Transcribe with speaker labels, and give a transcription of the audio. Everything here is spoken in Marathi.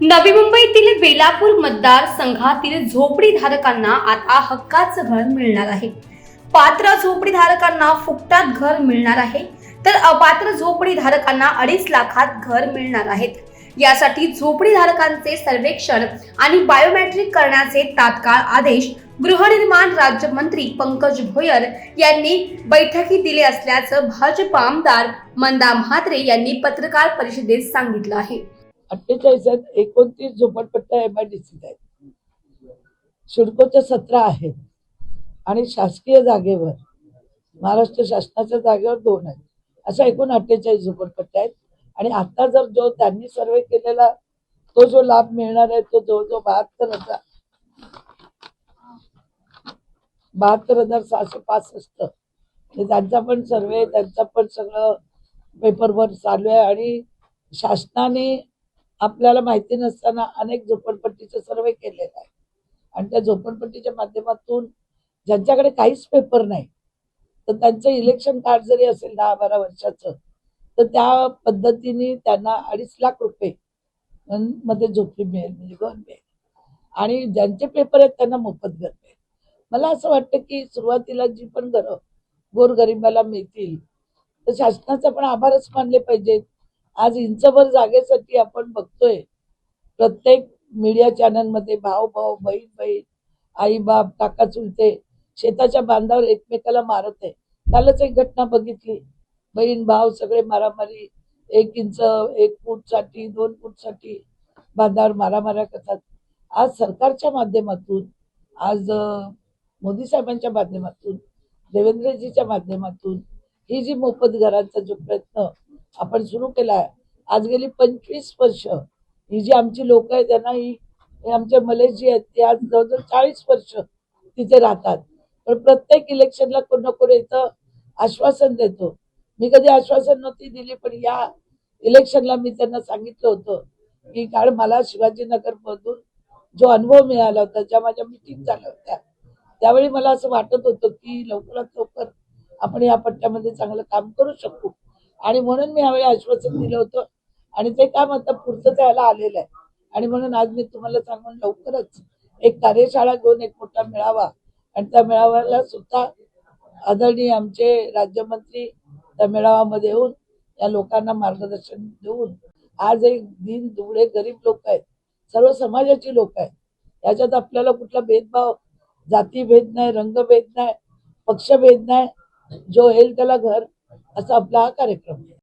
Speaker 1: नवी मुंबईतील बेलापूर मतदारसंघातील झोपडीधारकांना आता हक्काचं घर मिळणार आहे. पात्र झोपडीधारकांना फुकटात घर मिळणार आहे. तर अपात्र झोपडीधारकांना अडीच लाखात घर मिळणार आहेत. यासाठी झोपडीधारकांचे सर्वेक्षण आणि बायोमेट्रिक करण्याचे तात्काळ आदेश गृहनिर्माण राज्यमंत्री पंकज भोयर यांनी बैठकीत दिले असल्याचं भाजप आमदार मंदा म्हात्रे यांनी पत्रकार परिषदेत सांगितलं आहे.
Speaker 2: अठ्ठेचाळीसात एकोणतीस झोपडपट्ट्या एम आय डी सीत आहेत. सिडकोच्या सतरा आहेत. आणि शासकीय जागेवर महाराष्ट्र शासनाच्या जागेवर दोन आहेत. अशा एकूण अठ्ठेचाळीस झोपडपट्ट्या आहेत. आणि आता जर जो त्यांनी सर्वे केलेला तो जो लाभ मिळणार आहे तो जवळजवळ बहात्तर हजार बहात्तर हजार सहाशे पासष्ट. म्हणजे त्यांचा पण सर्वे त्यांचा पण सगळं पेपरवर चालू आहे. आणि शासनाने आपल्याला माहिती नसताना अनेक झोपडपट्टीचे सर्वे केलेला आहे आणि त्या झोपडपट्टीच्या माध्यमातून ज्यांच्याकडे काहीच पेपर नाही तर त्यांचं इलेक्शन कार्ड जरी असेल दहा बारा वर्षाचं तर त्या पद्धतीने त्यांना अडीच लाख रुपये मध्ये झोपडी मिळेल म्हणजे घर मिळेल. आणि ज्यांचे पेपर आहेत त्यांना मोफत घर मिळेल. मला असं वाटतं की सुरुवातीला जी पण घरं गोरगरिबाला मिळतील तर शासनाचा पण आभारच मानले पाहिजेत. आज इंचभर जागेसाठी आपण बघतोय प्रत्येक मीडिया चॅनलमध्ये भाऊ भाऊ बहीण बहीण आई बाप काका चुलते शेताच्या बांधावर एकमेकाला मारत आहे. कालच एक घटना बघितली. बहीण भाव सगळे मारामारी एक इंच एक फूटसाठी दोन फूटसाठी बांधावर मारामाऱ्या करतात. आज सरकारच्या माध्यमातून आज मोदी साहेबांच्या माध्यमातून देवेंद्रजीच्या माध्यमातून ही जी मोफत घरांचा जो प्रयत्न आपण सुरू केला आज गेली पंचवीस वर्ष. ही जी आमची लोक आहेत त्यांना ही आमच्या आमचे आहेत ते आज जवळजवळ चाळीस वर्ष तिथे राहतात. पण प्रत्येक इलेक्शनला कोण ना कोण इथं आश्वासन देतो. मी कधी आश्वासन नव्हती दिली पण या इलेक्शनला मी त्यांना सांगितलं होतं की कारण मला शिवाजीनगर मधून जो अनुभव मिळाला होता ज्या माझ्या मिटिंग झाल्या होत्या त्यावेळी मला असं वाटत होतं की लवकरात लवकर आपण या पट्ट्यामध्ये चांगलं काम करू शकू. आणि म्हणून मी यावेळी आश्वासन दिलं होतं. आणि ते काम आता पुढचं त्याला आलेलं आहे. आणि म्हणून आज मी तुम्हाला सांगून लवकरच एक कार्यशाळा घेऊन एक मोठा मेळावा. आणि त्या मेळाव्याला सुद्धा आदरणीय आमचे राज्यमंत्री त्या मेळाव्यामध्ये येऊन त्या लोकांना मार्गदर्शन देऊन आज एक दिन दुबळे गरीब लोक आहेत सर्व समाजाची लोक आहेत. याच्यात आपल्याला कुठला भेदभाव जातीभेद नाही रंगभेद नाही पक्षभेद नाही. जो येईल त्याला घर असा आपला हा कार्यक्रम. आहे